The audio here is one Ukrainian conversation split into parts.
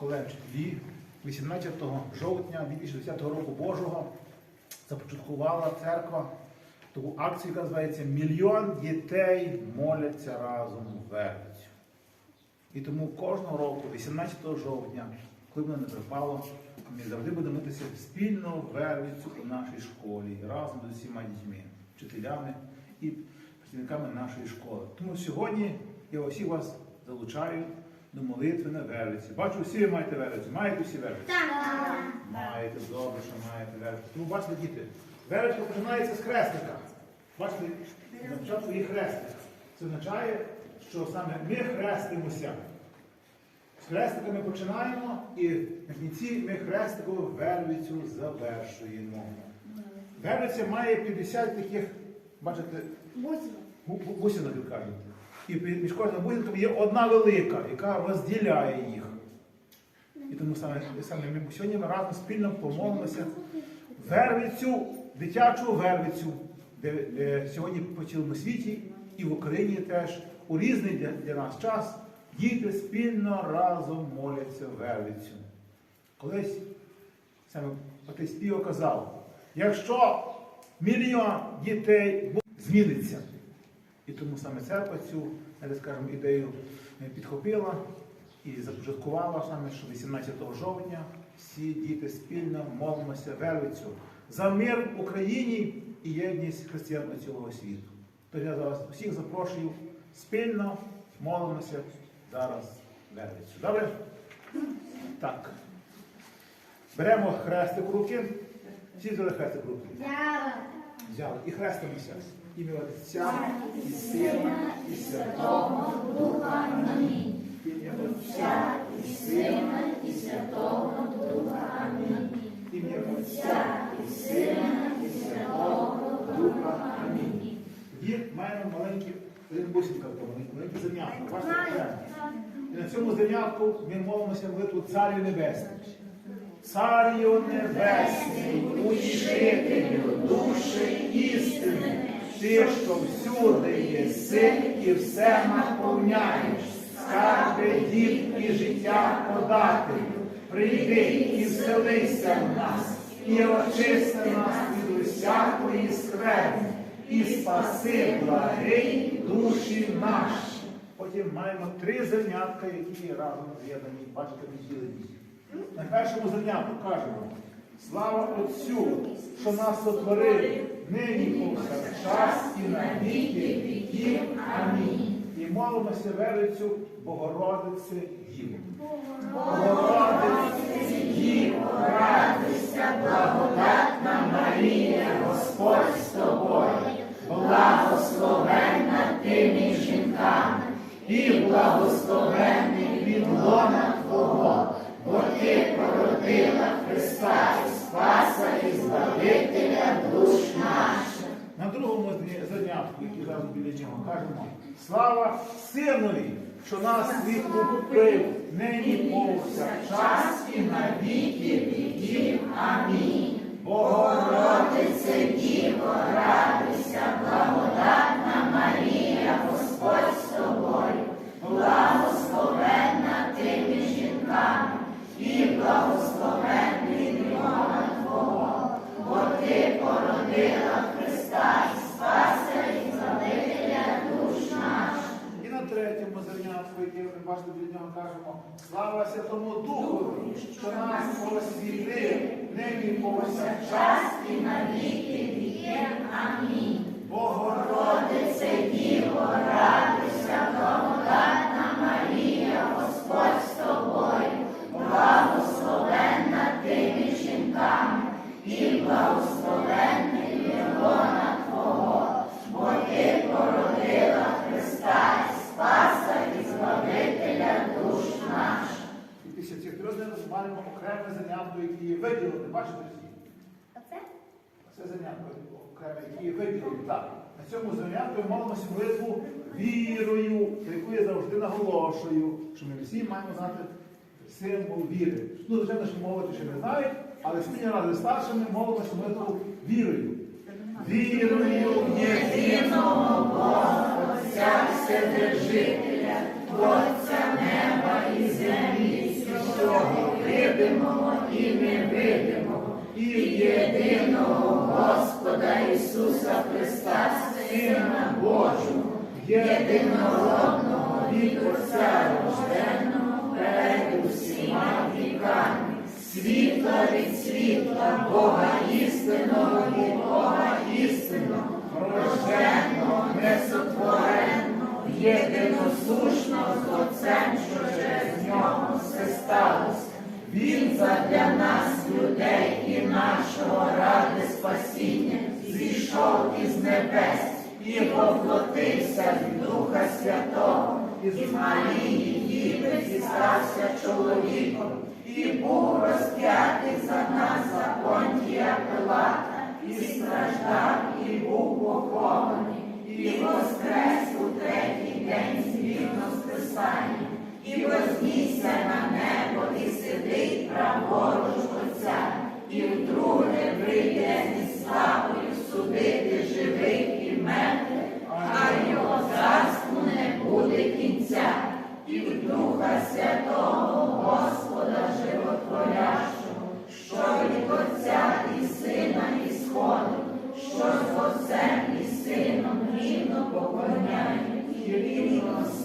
коли в 18 жовтня 2010 року Божого започаткувала церква таку акцію, яка називається Мільйон дітей моляться разом в Вервицю. І тому кожного року, 18 жовтня, коли б не припало, ми завжди будемо молитися спільно Вервицю у нашій школі разом з усіма дітьми, вчителями і працівниками нашої школи. Тому сьогодні я усіх вас залучаю до молитви на Вервиці. Бачу, всі ви маєте Вервицю. Маєте всі Вервицю? Так. Маєте, добре, що маєте Вервицю. Тому бачите, діти, Вервиця починається з хрестика. Бачите, на початку є хрестик. Це означає, що саме ми хрестимося. З хрестика ми починаємо і на кінці ми хрестикову Вервицю завершуємо. Вервиця має 50 таких, бачите, гу- бусинок, кажуть. І між кожним бусинком є одна велика, яка розділяє їх. І тому саме, саме ми сьогодні ми разом спільно помолимося Вервицю, дитячу Вервицю, де, де сьогодні по цілому світі і в Україні теж у різний для, для нас час діти спільно разом моляться Вервицю. Колись саме отець Піо казав, якщо мільйон дітей зміниться, і тому саме церква цю, так скажемо, ідею е, підхопила і започаткувала саме, що 18 жовтня всі діти спільно молимося Вервицю за мир в Україні і єдність християн цілого світу. Тож я зараз усіх запрошую спільно молимося зараз Вервицю. Добре? Так. Беремо хрестик в руки. Всі взяли хрестик в руки. Я. Взяли і хрестимося. Ім'я Отця і Сина, і Святого Духа. Амінь. Ім'я Отця і Сина, і Святого Духа. Амінь. Ім'я Отця і Сина, і Святого Духа. Амінь. Тоді маємо маленькі бусинка, маленькі занятки. Бачите, окремо. І на цьому занятку ми молимося молитву Царю Небесний. Царю Небесний, утішителю душі істини, ти, що всюди єси і все наповняєш, скарби дів і життя подателю, прийди і вселися в нас, і очисти нас від усякої скверни, і спаси благий душі наші. Потім маємо три занятка, які разом з'єднані, бачите, розділені. На першому занятку кажемо, слава Отцю, що нас сотворив, нині повсякчас і на віки віків. Амінь. І молимося велицю Богородиці Діву. Богородиці Діво, радуйся, благодатна Марія, Господь з тобою, благословенна ти між жінками, і благословенний від лона бо ти породила Христа і Спаса і Збавителя душ наших. На другому занятку, який зараз біля нього, кажемо, слава Синові, що нас відкупив, нині повсякчас і на віки віків. Амінь. Богородице Діво, радуйся, благодатна Марія, Господь кажемо, слава Святому Духу, що нас освітив, нині повсякчас і на віки окреме заняття, які є виділені, бачите всі? Оце? Це заняття окреме, які є виділені. Так. На цьому заняттю молимося молитву вірою, яку я завжди наголошую, що ми всі маємо знати символ віри. Ну, звичайно, що мовити ще не знають, але спільні ради старшими молимося молитву вірою. Вірую в єдиного Бога, Творця Божого, єдинородного від Отця рожденого перед усіма віками, світла від світла, Бога істинного від Бога істинного, рожденого, несотвореного, єдиносушного з Отцем, що через нього все сталося. Він задля нас, людей і нашого ради спасіння, зійшов із небес і воплотився від Духа Святого, із Марії Діви і стався чоловіком, і був розп'ятий за нас за Понтія Пилата, і страждав, і був похований, і воскрес у третій день згідно з Писанням, і вознісся на небо, і сидить праворуч Отця, і вдруге прийде зі славою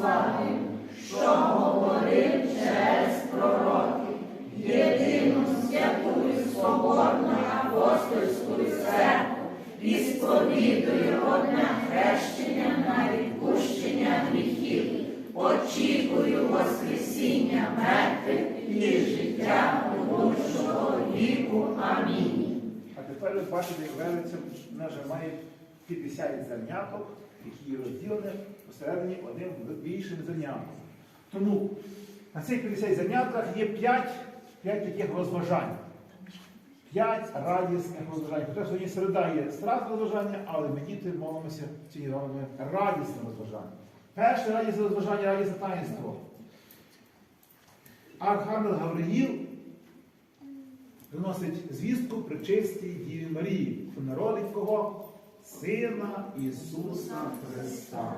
славою, що говорив через пророків, єдину святую соборну апостольську церкву, і сповідує одне хрещення на відпущення гріхів, очікую Воскресіння мертвих і життя будущого віку. Амінь. А тепер ви бачите, як велиця нажимає 50 зерняток, які є розділені посередині одним більшим зернятком. Тому на цих 50 зернятках є 5, 5 таких розважань. 5 радісних розважань. Хоча сьогодні середа є страх розважання, але ми діти молимося ці радісне розважання. Перше радісне розважання радісне таїнство. Архангел Гавриїл приносить звістку причистій Діві Марії, що народить кого? Сина Ісуса Христа.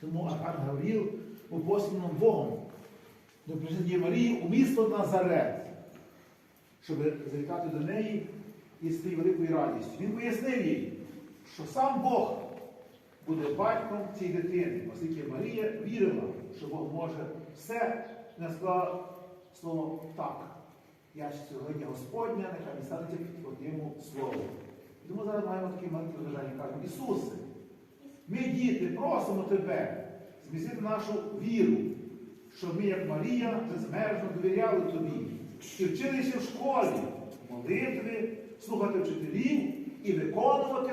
Тому Архангел Гавріл був посланий Богом до Діви Марії у місто Назарет, щоб завітати до неї із тією великою радістю. Він пояснив їй, що сам Бог буде батьком цієї дитини, оскільки Марія вірила, що Бог може все, не сказала слово так. Я сьогодні Господня, нехай не станеться під твоєму слову. І тому зараз маємо такі маленькі розважання. Кажемо, Ісусе, ми, діти, просимо Тебе змістити нашу віру, щоб ми, як Марія, безмежно довіряли Тобі, і вчилися в школі, молитви, слухати вчителів і виконувати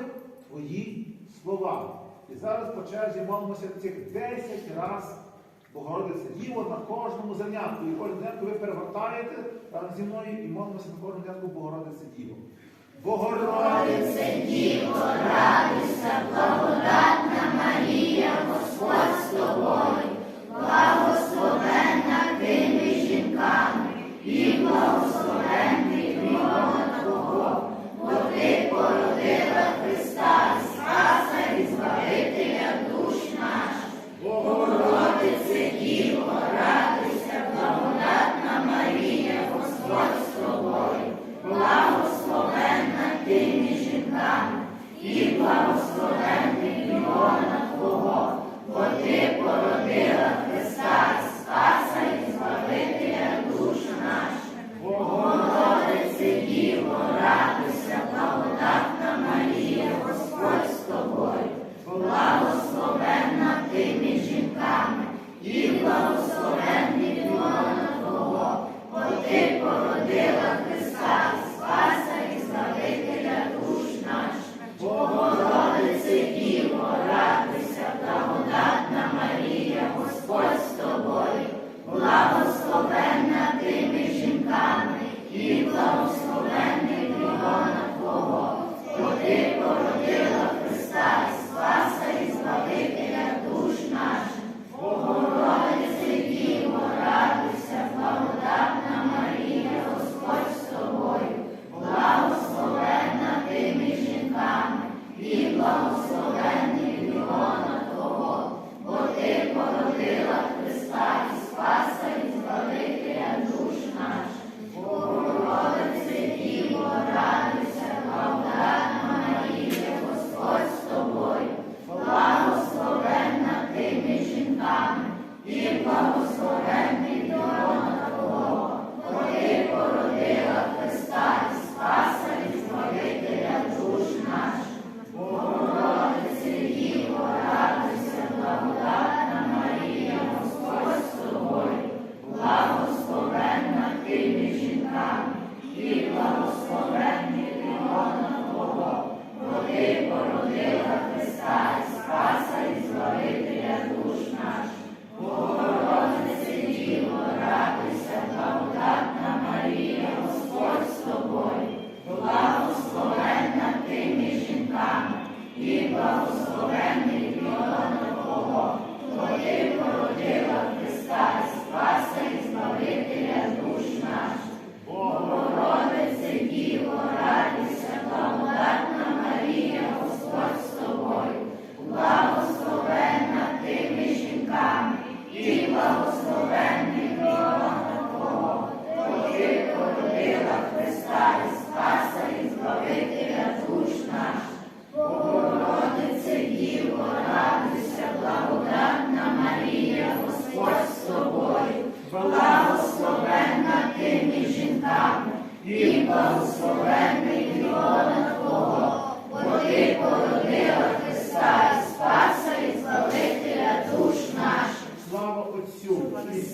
Твої слова. І зараз по черзі молимося цих 10 разів Богородиця Діво на кожному занятку. І кожен занятку ви перегортаєте разом зі мною і молимося на кожному занятку Богородиця Діво. Богородице Діво, радуйся, благодатна Марія,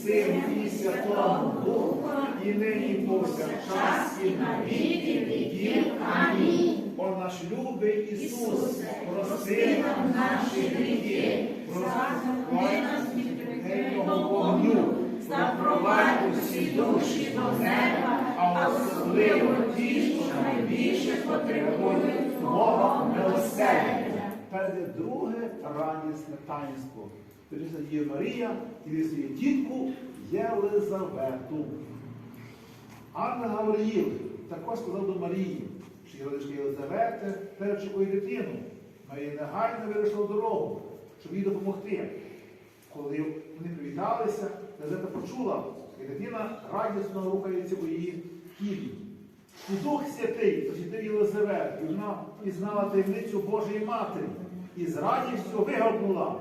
Сину, і Святому Духу, і нині повсякчас, і на віки віків. Амінь. О наш любий Ісус, прости нам наші гріхи, прости нас від пекельного вогню, запровадь усі душі до неба, а особливо ті, що найбільше потребують Твого милосердя. Переде друге радісне таїнство. Тоді є Марія і свою тітку Єлизавету. Ангел Гавриїл також сказав до Марії, що Єлизавета Єлизавети перечекує дитину. Марія негайно вирішила дорогу, щоб їй допомогти. Коли вони привіталися, Єлизавета почула, як дитина радісно рухається у її тілі. І Дух Святий посвятив Єлизавет, і вона пізнала таємницю Божої Матері і з радістю вигукнула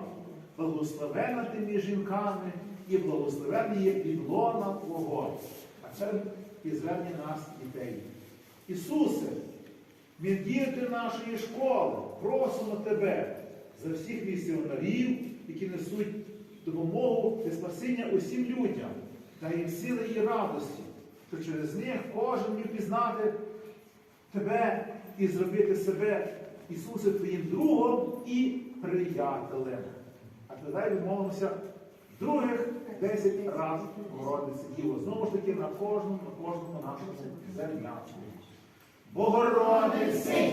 благословена ти між жінками і благословений є підлона Твого. А це і звернення нас, дітей. Ісусе, від діти нашої школи просимо Тебе за всіх місіонерів, які несуть допомогу та спасіння усім людям, дай їм сили і радості, що через них кожен міг пізнати Тебе і зробити себе, Ісусе, Твоїм другом і приятелем. Тоді ми других 10 разів Богородиці Діво. Знову ж таки на кожному, на кожному нашому зернячку. Богородице